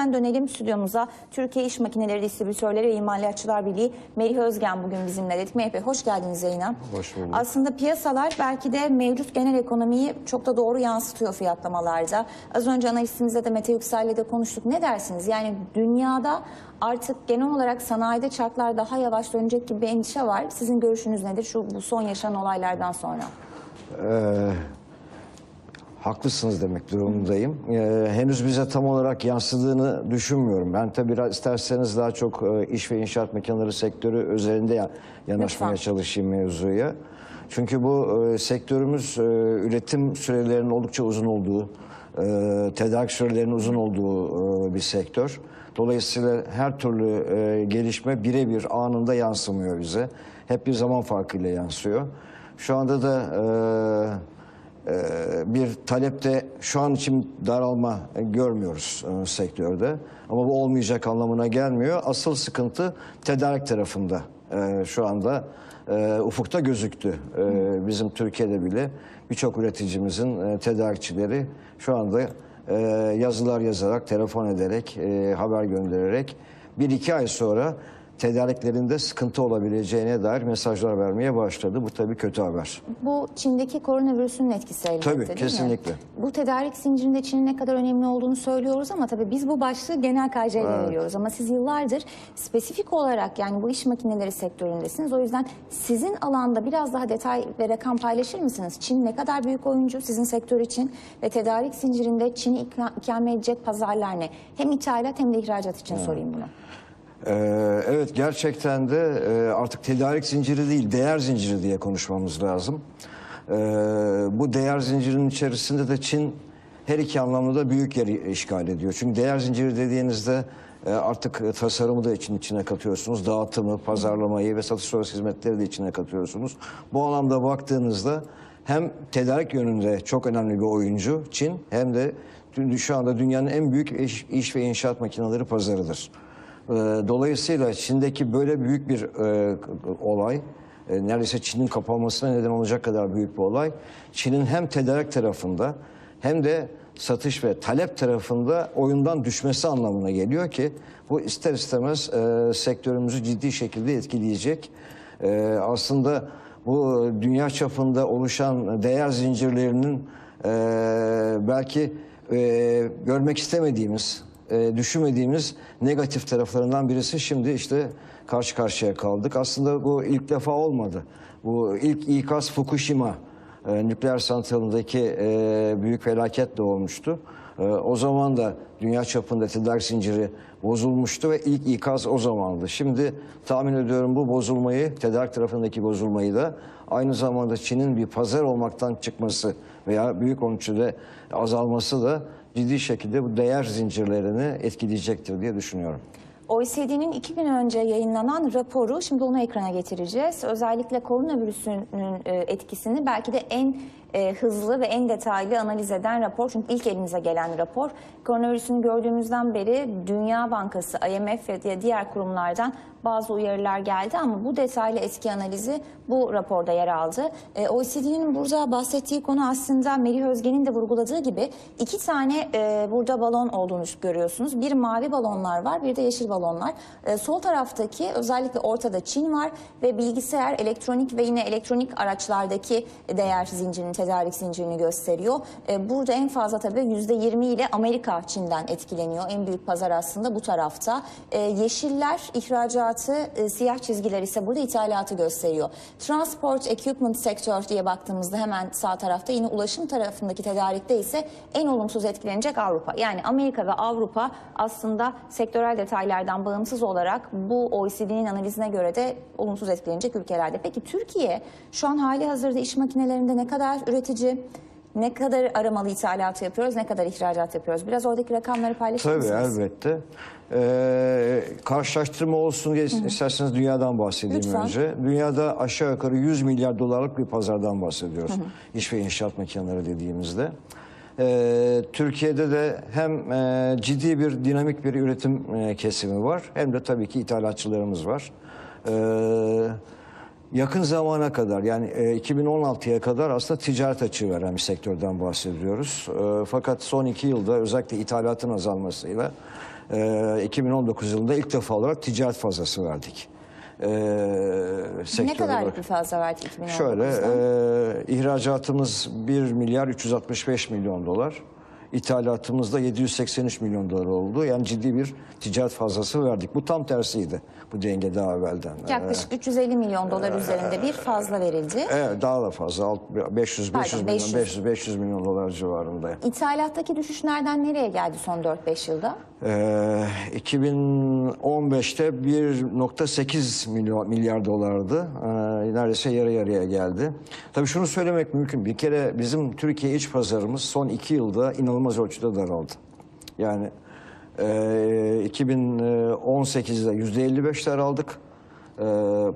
hemen dönelim stüdyomuza. Türkiye İş Makineleri Distribütörleri ve İmalatçılar Birliği Melih Özgen bugün bizimle dedik. Bey hoş geldiniz yayına. Hoş bulduk. Aslında piyasalar belki de mevcut genel ekonomiyi çok da doğru yansıtıyor fiyatlamalarda. Az önce analistimizde de Mete Yüksel'le de konuştuk. Ne dersiniz? Yani dünyada artık genel olarak sanayide çarklar daha yavaş dönecek gibi bir endişe var. Sizin görüşünüz nedir şu bu son yaşanan olaylardan sonra? Ee, haklısınız demek durumundayım. Ee, henüz bize tam olarak yansıdığını düşünmüyorum. Ben tabii biraz isterseniz daha çok e, iş ve inşaat makineleri sektörü üzerinde ya- yanaşmaya Lütfen. çalışayım mevzuya. Çünkü bu e, sektörümüz e, üretim sürelerinin oldukça uzun olduğu, e, tedarik sürelerinin uzun olduğu e, bir sektör. Dolayısıyla her türlü e, gelişme birebir anında yansımıyor bize. Hep bir zaman farkıyla yansıyor. Şu anda da e, bir talepte şu an için daralma görmüyoruz e, sektörde. Ama bu olmayacak anlamına gelmiyor. Asıl sıkıntı tedarik tarafında e, şu anda e, ufukta gözüktü. Bizim Türkiye'de bile birçok üreticimizin tedarikçileri şu anda yazılar yazarak, telefon ederek, haber göndererek bir iki ay sonra tedariklerinde sıkıntı olabileceğine dair mesajlar vermeye başladı. Bu tabii kötü haber. Bu Çin'deki koronavirüsünün etkisi elbette Tabii, değil mi? kesinlikle. Bu tedarik zincirinde Çin'in ne kadar önemli olduğunu söylüyoruz ama tabii biz bu başlığı genel KC'ye veriyoruz. Ama siz yıllardır spesifik olarak yani bu iş makineleri sektöründesiniz. O yüzden sizin alanda biraz daha detay ve rakam paylaşır mısınız? Çin ne kadar büyük oyuncu sizin sektör için ve tedarik zincirinde Çin'i ikame edecek pazarlar ne? Hem ithalat hem de ihracat için sorayım bunu. Ee, evet gerçekten de e, artık tedarik zinciri değil değer zinciri diye konuşmamız lazım. Ee, bu değer zincirinin içerisinde de Çin her iki anlamda da büyük yer işgal ediyor. Çünkü değer zinciri dediğinizde e, artık tasarımı da için içine katıyorsunuz. Dağıtımı, pazarlamayı ve satış sonrası hizmetleri de içine katıyorsunuz. Bu anlamda baktığınızda hem tedarik yönünde çok önemli bir oyuncu Çin hem de şu anda dünyanın en büyük iş, iş ve inşaat makineleri pazarıdır. Ee, Dolayısıyla Çin'deki böyle büyük bir e, olay, e, neredeyse Çin'in kapanmasına neden olacak kadar büyük bir olay, Çin'in hem tedarik tarafında hem de satış ve talep tarafında oyundan düşmesi anlamına geliyor ki bu ister istemez e, sektörümüzü ciddi şekilde etkileyecek. E, aslında bu dünya çapında oluşan değer zincirlerinin e, belki e, görmek istemediğimiz e, düşünmediğimiz negatif taraflarından birisi şimdi işte karşı karşıya kaldık. Aslında bu ilk defa olmadı. Bu ilk ikaz Fukushima e, nükleer santralındaki e, büyük felaketle olmuştu. E, o zaman da dünya çapında tedarik zinciri bozulmuştu ve ilk ikaz o zamandı. Şimdi tahmin ediyorum bu bozulmayı, tedarik tarafındaki bozulmayı da aynı zamanda Çin'in bir pazar olmaktan çıkması veya büyük ölçüde azalması da ciddi şekilde bu değer zincirlerini etkileyecektir diye düşünüyorum. OECD'nin iki gün önce yayınlanan raporu, şimdi onu ekrana getireceğiz. Özellikle koronavirüsünün e, etkisini belki de en e, hızlı ve en detaylı analiz eden rapor. Çünkü ilk elimize gelen rapor. Koronavirüsünü gördüğümüzden beri Dünya Bankası, IMF ve diğer kurumlardan bazı uyarılar geldi ama bu detaylı etki analizi bu raporda yer aldı. E, OECD'nin burada bahsettiği konu aslında Melih Özgen'in de vurguladığı gibi iki tane e, burada balon olduğunu görüyorsunuz. Bir mavi balonlar var, bir de yeşil balonlar. E, sol taraftaki özellikle ortada Çin var ve bilgisayar, elektronik ve yine elektronik araçlardaki değer zincirini, tedarik zincirini gösteriyor. E, burada en fazla tabii %20 ile Amerika Çin'den etkileniyor. En büyük pazar aslında bu tarafta. E, yeşiller ihracatı, e, siyah çizgiler ise burada ithalatı gösteriyor. Transport Equipment Sector diye baktığımızda hemen sağ tarafta yine ulaşım tarafındaki tedarikte ise en olumsuz etkilenecek Avrupa. Yani Amerika ve Avrupa aslında sektörel detaylardan bağımsız olarak bu OECD'nin analizine göre de olumsuz etkilenecek ülkelerde. Peki Türkiye şu an hali hazırda iş makinelerinde ne kadar üretici, ne kadar aramalı ithalatı yapıyoruz, ne kadar ihracat yapıyoruz? Biraz oradaki rakamları paylaşır Tabii elbette. Ee, karşılaştırma olsun diye isterseniz dünyadan bahsedeyim Lütfen. önce. Dünyada aşağı yukarı 100 milyar dolarlık bir pazardan bahsediyoruz. İş ve inşaat makineleri dediğimizde. Ee, Türkiye'de de hem e, ciddi bir dinamik bir üretim e, kesimi var hem de tabii ki ithalatçılarımız var. Ee, yakın zamana kadar yani e, 2016'ya kadar aslında ticaret açığı veren bir sektörden bahsediyoruz. E, fakat son iki yılda özellikle ithalatın azalmasıyla e, 2019 yılında ilk defa olarak ticaret fazlası verdik. E, Ne olarak. bir fazla verdi 2019'da? Şöyle e, ihracatımız 1 milyar 365 milyon dolar. İthalatımız da 783 milyon dolar oldu. Yani ciddi bir ticaret fazlası verdik. Bu tam tersiydi bu denge daha evvelden. Yaklaşık 350 milyon dolar üzerinde bir fazla verildi. Evet daha da fazla. Alt- 500 Pardon, 500 milyon 500. 500 500 milyon dolar civarında. İthalattaki düşüş nereden nereye geldi son 4-5 yılda? Ee, 2015'te 1.8 milyon milyar dolardı. Ee, neredeyse yarı yarıya geldi. Tabii şunu söylemek mümkün. Bir kere bizim Türkiye iç pazarımız son iki yılda inanılmaz ölçüde daraldı. Yani e, 2018'de %55 daraldık. Ee,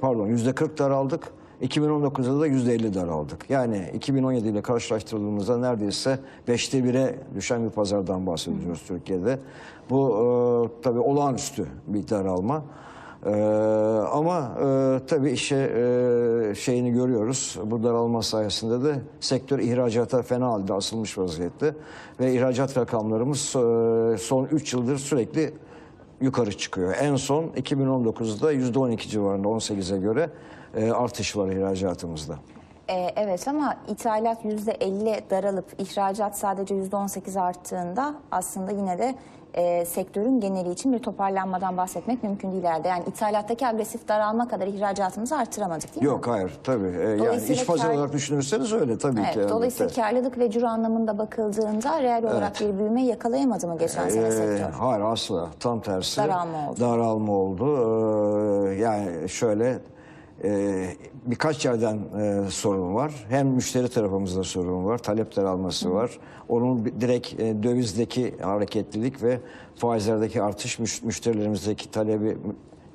pardon %40 daraldık. 2019'da da %50 daraldık. Yani 2017 ile karşılaştırdığımızda neredeyse 5'te 1'e düşen bir pazardan bahsediyoruz Türkiye'de. Bu e, tabii olağanüstü bir daralma. Ee, ama e, tabii işe e, şeyini görüyoruz. Bu daralma sayesinde de sektör ihracata fena halde asılmış vaziyette. Ve ihracat rakamlarımız e, son 3 yıldır sürekli yukarı çıkıyor. En son 2019'da %12 civarında 18'e göre e, artış var ihracatımızda. Ee, evet ama ithalat %50 daralıp ihracat sadece %18 arttığında aslında yine de e, sektörün geneli için bir toparlanmadan bahsetmek mümkün değil herhalde. Yani ithalattaki agresif daralma kadar ihracatımızı arttıramadık değil mi? Yok hayır tabii. E, yani iç pazar kar- olarak düşünürseniz öyle tabii Evet, ki. elbette. dolayısıyla karlılık ve ciro anlamında bakıldığında reel olarak bir büyüme yakalayamadı mı geçen sene Ee, sektör? hayır asla tam tersi. Daralma oldu. Daralma oldu. Ee, yani şöyle e, birkaç yerden e, sorun var. Hem müşteri tarafımızda sorun var. Talep daralması var. Onun direkt e, dövizdeki hareketlilik ve faizlerdeki artış müş- müşterilerimizdeki talebi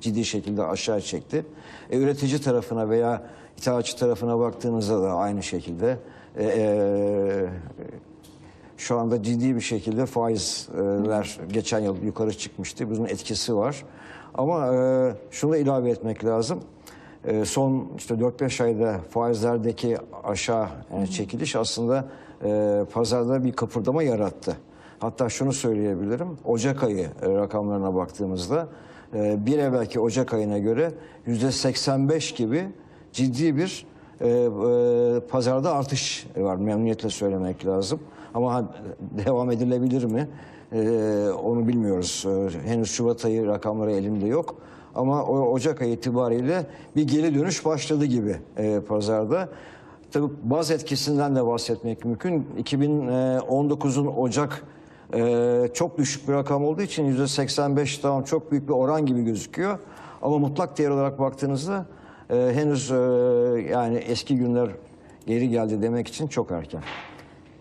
ciddi şekilde aşağı çekti. E, üretici tarafına veya ithalatçı tarafına baktığınızda da aynı şekilde e, e, şu anda ciddi bir şekilde faizler geçen yıl yukarı çıkmıştı. Bunun etkisi var. Ama e, şunu da ilave etmek lazım. E, son işte 4-5 ayda faizlerdeki aşağı çekiliş aslında e, pazarda bir kıpırdama yarattı. Hatta şunu söyleyebilirim. Ocak ayı e, rakamlarına baktığımızda e, bir evvelki Ocak ayına göre %85 gibi ciddi bir pazarda artış var. Memnuniyetle söylemek lazım. Ama devam edilebilir mi? Onu bilmiyoruz. Henüz Şubat ayı rakamları elimde yok. Ama o Ocak ayı itibariyle bir geri dönüş başladı gibi e, pazarda. Tabii baz etkisinden de bahsetmek mümkün. 2019'un Ocak e, çok düşük bir rakam olduğu için %85 tamam çok büyük bir oran gibi gözüküyor. Ama mutlak değer olarak baktığınızda e, henüz e, yani eski günler geri geldi demek için çok erken.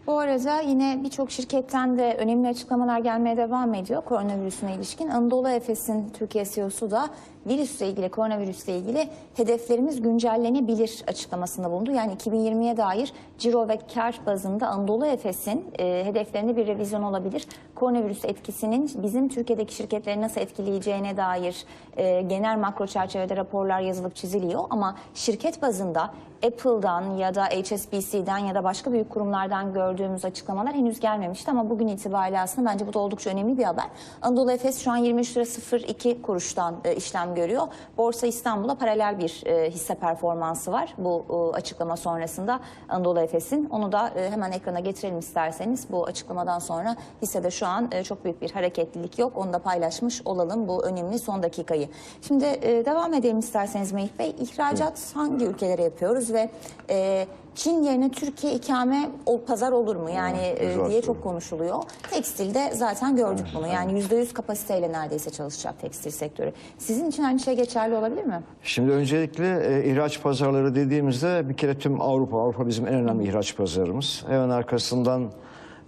Bu arada yine birçok şirketten de önemli açıklamalar gelmeye devam ediyor koronavirüsüne ilişkin. Anadolu Efes'in Türkiye CEO'su da virüsle ilgili, koronavirüsle ilgili hedeflerimiz güncellenebilir açıklamasında bulundu. Yani 2020'ye dair ciro ve kar bazında Anadolu Efes'in e, hedeflerinde bir revizyon olabilir. Koronavirüs etkisinin bizim Türkiye'deki şirketleri nasıl etkileyeceğine dair e, genel makro çerçevede raporlar yazılıp çiziliyor. Ama şirket bazında Apple'dan ya da HSBC'den ya da başka büyük kurumlardan gördüğümüz açıklamalar henüz gelmemişti ama bugün itibariyle aslında bence bu da oldukça önemli bir haber. Anadolu Efes şu an 23 lira 02 kuruştan e, işlem görüyor. Borsa İstanbul'a paralel bir e, hisse performansı var bu e, açıklama sonrasında Anadolu Efes'in. Onu da e, hemen ekrana getirelim isterseniz. Bu açıklamadan sonra hissede şu an e, çok büyük bir hareketlilik yok. Onu da paylaşmış olalım bu önemli son dakikayı. Şimdi e, devam edelim isterseniz Mehmet Bey. İhracat hangi ülkelere yapıyoruz ve e, Çin yerine Türkiye ikame o pazar olur mu? Yani e, diye soru. çok konuşuluyor. Tekstilde zaten gördük bunu. Yani %100 kapasiteyle neredeyse çalışacak tekstil sektörü. Sizin için aynı şey geçerli olabilir mi? Şimdi öncelikle e, ihraç pazarları dediğimizde bir kere tüm Avrupa, Avrupa bizim en önemli ihraç pazarımız. Hemen arkasından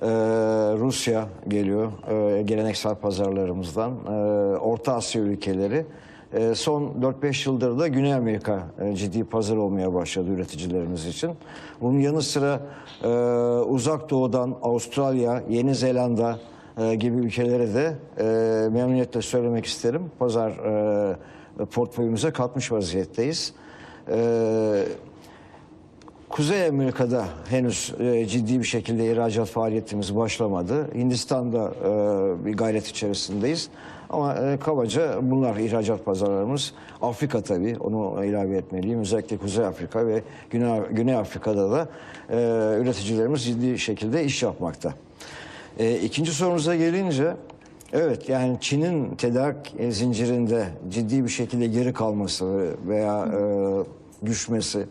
e, Rusya geliyor, e, geleneksel pazarlarımızdan, e, Orta Asya ülkeleri. E, son 4-5 yıldır da Güney Amerika e, ciddi pazar olmaya başladı üreticilerimiz için. Bunun yanı sıra e, Uzak Doğu'dan Avustralya, Yeni Zelanda e, gibi ülkelere de e, memnuniyetle söylemek isterim. Pazar e, portföyümüze katmış vaziyetteyiz. E, Kuzey Amerika'da henüz e, ciddi bir şekilde ihracat faaliyetimiz başlamadı. Hindistan'da e, bir gayret içerisindeyiz. Ama e, kabaca bunlar ihracat pazarlarımız. Afrika tabii onu ilave etmeliyim. Özellikle Kuzey Afrika ve Güney, Güney Afrika'da da e, üreticilerimiz ciddi şekilde iş yapmakta. E, ikinci sorunuza gelince evet yani Çin'in tedarik e, zincirinde ciddi bir şekilde geri kalması veya e, düşmesi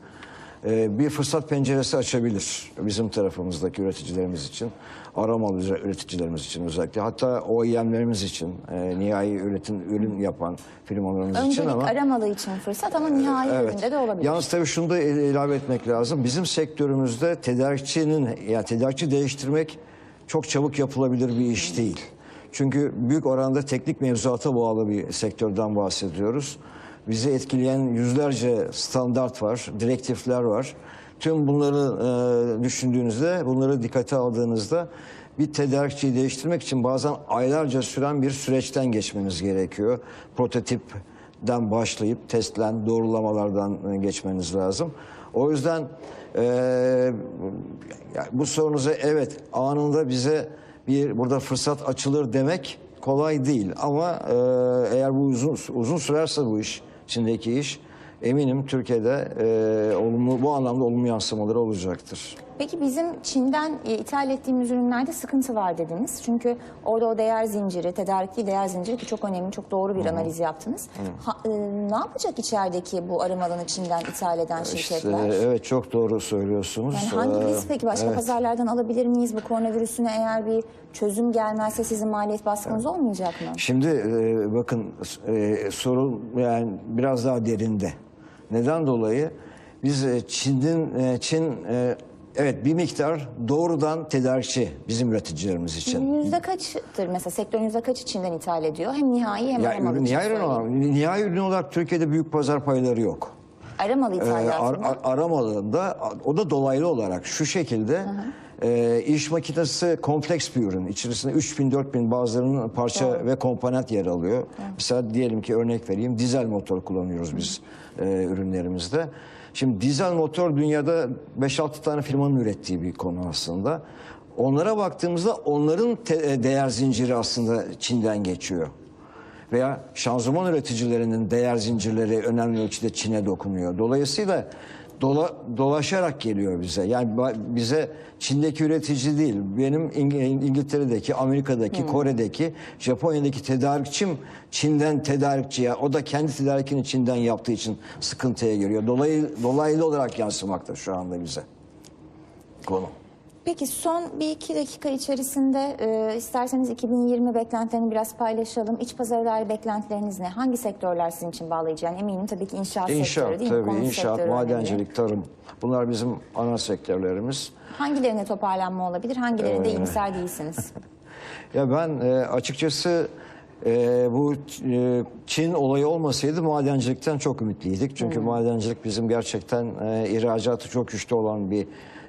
e, bir fırsat penceresi açabilir bizim tarafımızdaki üreticilerimiz için. Aramalı üreticilerimiz için özellikle. Hatta OEM'lerimiz için, e, nihai üretim, ürün yapan firmalarımız için Öncelik ama... aramalı için fırsat ama nihai üründe de olabilir. Yalnız tabii şunu da il- ilave etmek lazım. Bizim sektörümüzde tedarikçinin, yani tedarikçi değiştirmek çok çabuk yapılabilir bir iş değil. Çünkü büyük oranda teknik mevzuata bağlı bir sektörden bahsediyoruz. Bizi etkileyen yüzlerce standart var, direktifler var. Tüm bunları e, düşündüğünüzde, bunları dikkate aldığınızda bir tedarikçiyi değiştirmek için bazen aylarca süren bir süreçten geçmeniz gerekiyor. Prototipten başlayıp testlen, doğrulamalardan e, geçmeniz lazım. O yüzden e, bu sorunuza evet anında bize bir burada fırsat açılır demek kolay değil. Ama e, eğer bu uzun uzun sürerse bu iş, içindeki iş eminim Türkiye'de e, olumlu bu anlamda olumlu yansımaları olacaktır. Peki bizim Çin'den e, ithal ettiğimiz ürünlerde sıkıntı var dediniz. Çünkü orada o değer zinciri, tedarikli değer zinciri ki çok önemli, çok doğru bir analiz yaptınız. Ha, e, ne yapacak içerideki bu aramalarını Çin'den ithal eden İşte, şirketler? evet çok doğru söylüyorsunuz. Yani hangi Ee, biz peki başka evet. pazarlardan alabilir miyiz? Bu koronavirüsüne eğer bir çözüm gelmezse sizin maliyet baskınız olmayacak mı? Şimdi e, bakın e, sorun yani biraz daha derinde. Neden dolayı? Biz e, Çin'in e, Çin evet bir miktar doğrudan tedarikçi bizim üreticilerimiz için. Yüzde kaçtır mesela sektörün yüzde kaçı Çin'den ithal ediyor? Hem nihai hem Ya aramalı ürün nihai ürün söyleyeyim. olarak, nihai ürün olarak Türkiye'de büyük pazar payları yok. Aramalı Ee, ithalatında. ar- ar- aramalığında o da dolaylı olarak şu şekilde e, iş makinesi kompleks bir ürün. İçerisinde 3000 4000 bazılarının parça ve komponent yer alıyor. Mesela diyelim ki örnek vereyim dizel motor kullanıyoruz biz e, ürünlerimizde. Şimdi dizel motor dünyada 5-6 tane firmanın ürettiği bir konu aslında. Onlara baktığımızda onların e, değer zinciri aslında Çin'den geçiyor veya şanzıman üreticilerinin değer zincirleri önemli ölçüde Çin'e dokunuyor. Dolayısıyla dola, dolaşarak geliyor bize. Yani bize Çin'deki üretici değil, benim İng- İngiltere'deki, Amerika'daki, Kore'deki, Japonya'daki tedarikçim Çin'den tedarikçiye, o da kendi tedarikini Çin'den yaptığı için sıkıntıya giriyor. Dolayı, dolaylı olarak yansımakta şu anda bize konu. Peki son bir iki dakika içerisinde e, isterseniz 2020 beklentilerini biraz paylaşalım. İç pazara dair beklentileriniz ne? Hangi sektörler sizin için bağlayıcı? Yani eminim tabii ki inşaat, İnşaat sektörü değil mi? tabii, Konut inşaat, sektörü önemli. madencilik, tarım. Bunlar bizim ana sektörlerimiz. Hangilerine toparlanma olabilir? Hangilerinde iyimser değilsiniz? Ya ben e, açıkçası e, bu e, Çin olayı olmasaydı madencilikten çok ümitliydik. Çünkü madencilik bizim gerçekten e, ihracatı çok güçlü olan bir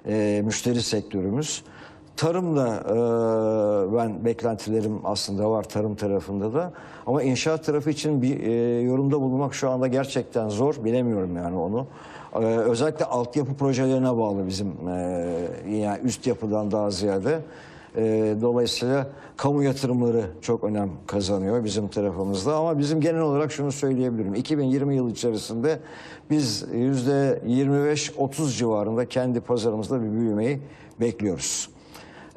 e, müşteri sektörümüz. Tarımda e, ben beklentilerim aslında var tarım tarafında da. Ama inşaat tarafı için bir e, yorumda bulunmak şu anda gerçekten zor. Bilemiyorum yani onu. E, özellikle altyapı projelerine bağlı bizim e, yani üst yapıdan daha ziyade. E, dolayısıyla kamu yatırımları çok önem kazanıyor bizim tarafımızda ama bizim genel olarak şunu söyleyebilirim. 2020 yıl içerisinde biz yüzde 25-30 civarında kendi pazarımızda bir büyümeyi bekliyoruz.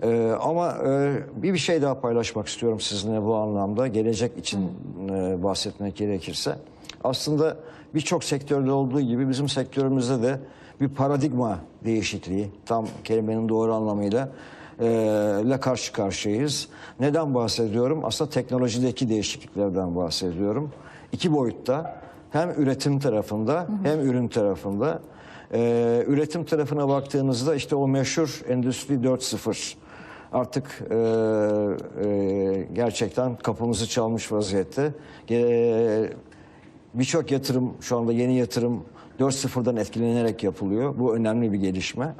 E, ama e, bir bir şey daha paylaşmak istiyorum sizinle bu anlamda gelecek için e, bahsetmek gerekirse. Aslında birçok sektörde olduğu gibi bizim sektörümüzde de bir paradigma değişikliği tam kelimenin doğru anlamıyla e, ile karşı karşıyayız. Neden bahsediyorum? Aslında teknolojideki değişikliklerden bahsediyorum. İki boyutta hem üretim tarafında hem ürün tarafında. E, üretim tarafına baktığınızda işte o meşhur Endüstri 4.0 artık e, e, gerçekten kapımızı çalmış vaziyette. E, Birçok yatırım şu anda yeni yatırım 4.0'dan etkilenerek yapılıyor. Bu önemli bir gelişme.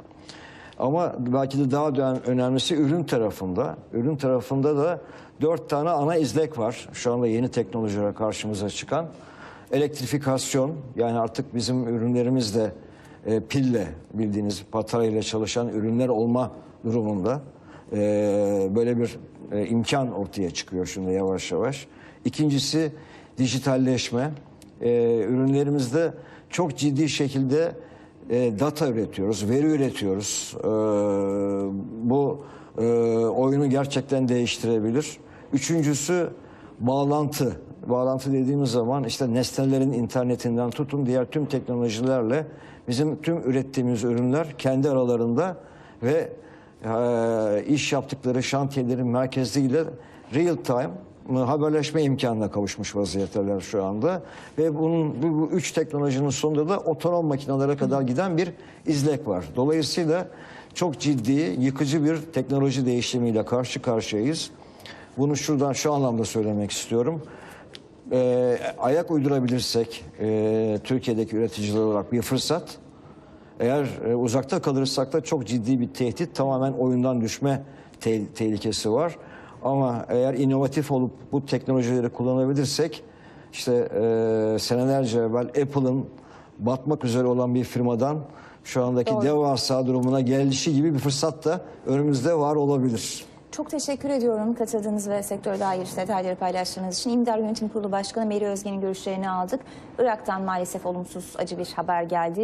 Ama belki de daha da önemlisi ürün tarafında. Ürün tarafında da dört tane ana izlek var. Şu anda yeni teknolojiler karşımıza çıkan. Elektrifikasyon yani artık bizim ürünlerimiz de e, pille bildiğiniz batarya çalışan ürünler olma durumunda. E, böyle bir e, imkan ortaya çıkıyor şimdi yavaş yavaş. İkincisi dijitalleşme. Ee, ürünlerimizde çok ciddi şekilde e, data üretiyoruz, veri üretiyoruz. Ee, bu e, oyunu gerçekten değiştirebilir. Üçüncüsü bağlantı. Bağlantı dediğimiz zaman işte nesnelerin internetinden tutun diğer tüm teknolojilerle bizim tüm ürettiğimiz ürünler kendi aralarında ve e, iş yaptıkları şantiyelerin merkezliğiyle real time haberleşme imkanına kavuşmuş vaziyetteler şu anda. Ve bunun bu, bu üç teknolojinin sonunda da otonom makinelere kadar giden bir izlek var. Dolayısıyla çok ciddi, yıkıcı bir teknoloji değişimiyle karşı karşıyayız. Bunu şuradan şu anlamda söylemek istiyorum. Ee, ayak uydurabilirsek e, Türkiye'deki üreticiler olarak bir fırsat. Eğer e, uzakta kalırsak da çok ciddi bir tehdit, tamamen oyundan düşme te- tehlikesi var. Ama eğer inovatif olup bu teknolojileri kullanabilirsek, işte e, senelerce evvel Apple'ın batmak üzere olan bir firmadan şu andaki Doğru. devasa durumuna gelişi gibi bir fırsat da önümüzde var olabilir. Çok teşekkür ediyorum katıldığınız ve sektöre dair detayları paylaştığınız için. İmdar Yönetim Kurulu Başkanı Meri Özgen'in görüşlerini aldık. Irak'tan maalesef olumsuz acı bir haber geldi.